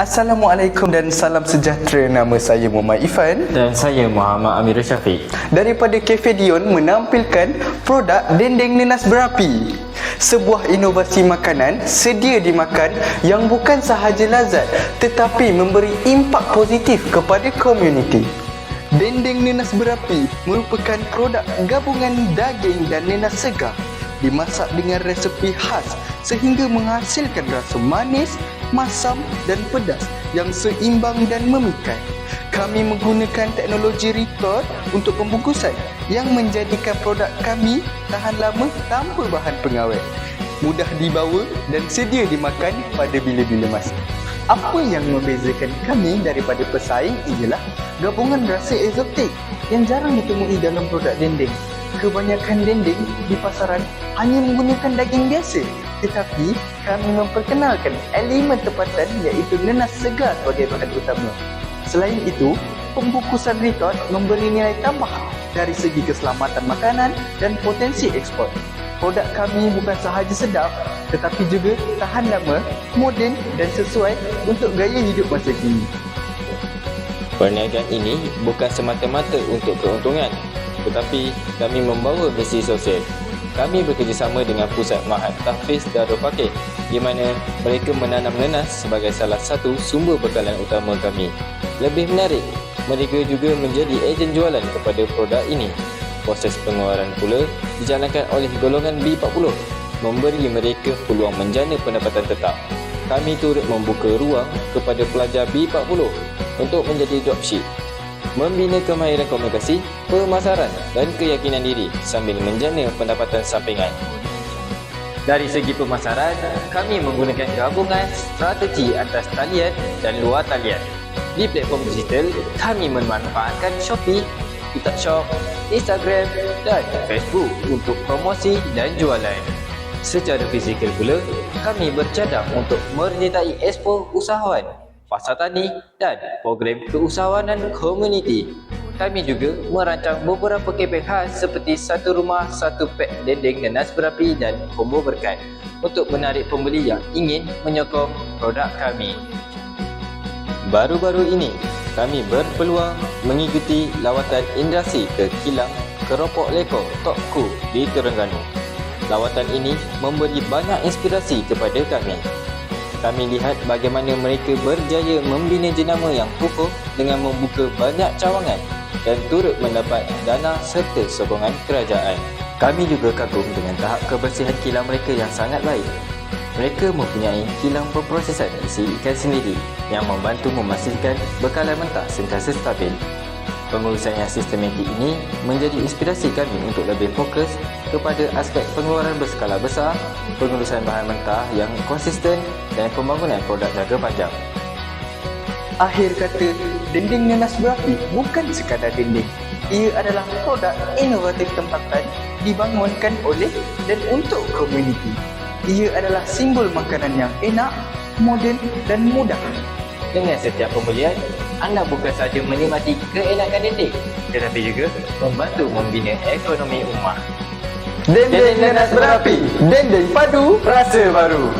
Assalamualaikum dan salam sejahtera. Nama saya Muhammad Ifan Dan saya Muhammad Amirul Syafiq. daripada Cafe Dion menampilkan produk dendeng nenas berapi. Sebuah inovasi makanan sedia dimakan yang bukan sahaja lazat tetapi memberi impak positif kepada komuniti. Dendeng nenas berapi merupakan produk gabungan daging dan nenas segar dimasak dengan resepi khas sehingga menghasilkan rasa manis, masam dan pedas yang seimbang dan memikat. Kami menggunakan teknologi retort untuk pembungkusan yang menjadikan produk kami tahan lama tanpa bahan pengawet. Mudah dibawa dan sedia dimakan pada bila-bila masa. Apa yang membezakan kami daripada pesaing ialah gabungan rasa eksotik yang jarang ditemui dalam produk dendeng. Kebanyakan dendeng di pasaran hanya menggunakan daging biasa tetapi kami memperkenalkan elemen tempatan iaitu nenas segar sebagai bahan utama. Selain itu, pembungkusan retort memberi nilai tambah dari segi keselamatan makanan dan potensi ekspor. Produk kami bukan sahaja sedap tetapi juga tahan lama, moden dan sesuai untuk gaya hidup masa kini. Perniagaan ini bukan semata-mata untuk keuntungan, tetapi kami membawa misi sosial. Kami bekerjasama dengan Pusat Mahat Tahfiz Darul Fakir di mana mereka menanam nenas sebagai salah satu sumber bekalan utama kami. Lebih menarik, mereka juga menjadi ejen jualan kepada produk ini. Proses pengeluaran pula dijalankan oleh golongan B40 memberi mereka peluang menjana pendapatan tetap. Kami turut membuka ruang kepada pelajar B40 untuk menjadi dropship membina kemahiran komunikasi, pemasaran dan keyakinan diri sambil menjana pendapatan sampingan. Dari segi pemasaran, kami menggunakan gabungan strategi atas talian dan luar talian. Di platform digital, kami memanfaatkan Shopee, TikTok Shop, Instagram dan Facebook untuk promosi dan jualan. Secara fizikal pula, kami bercadang untuk menyertai Expo Usahawan pasar tani dan program keusahawanan komuniti. Kami juga merancang beberapa kempen khas seperti satu rumah, satu pek dendeng nenas berapi dan combo berkat untuk menarik pembeli yang ingin menyokong produk kami. Baru-baru ini, kami berpeluang mengikuti lawatan Indrasi ke kilang Keropok Leko Tokku di Terengganu. Lawatan ini memberi banyak inspirasi kepada kami kami lihat bagaimana mereka berjaya membina jenama yang kukuh dengan membuka banyak cawangan dan turut mendapat dana serta sokongan kerajaan. Kami juga kagum dengan tahap kebersihan kilang mereka yang sangat baik. Mereka mempunyai kilang pemprosesan isi ikan sendiri yang membantu memastikan bekalan mentah sentiasa stabil. Pengurusan yang sistematik ini menjadi inspirasi kami untuk lebih fokus kepada aspek pengeluaran berskala besar, pengurusan bahan mentah yang konsisten dan pembangunan produk jangka panjang. Akhir kata, dendeng nenas berapi bukan sekadar dendeng. Ia adalah produk inovatif tempatan dibangunkan oleh dan untuk komuniti. Ia adalah simbol makanan yang enak, moden dan mudah. Dengan setiap pembelian, anda bukan sahaja menikmati keenakan dendeng tetapi juga membantu membina ekonomi rumah. Dendeng nenas berapi, dendeng padu, rasa baru.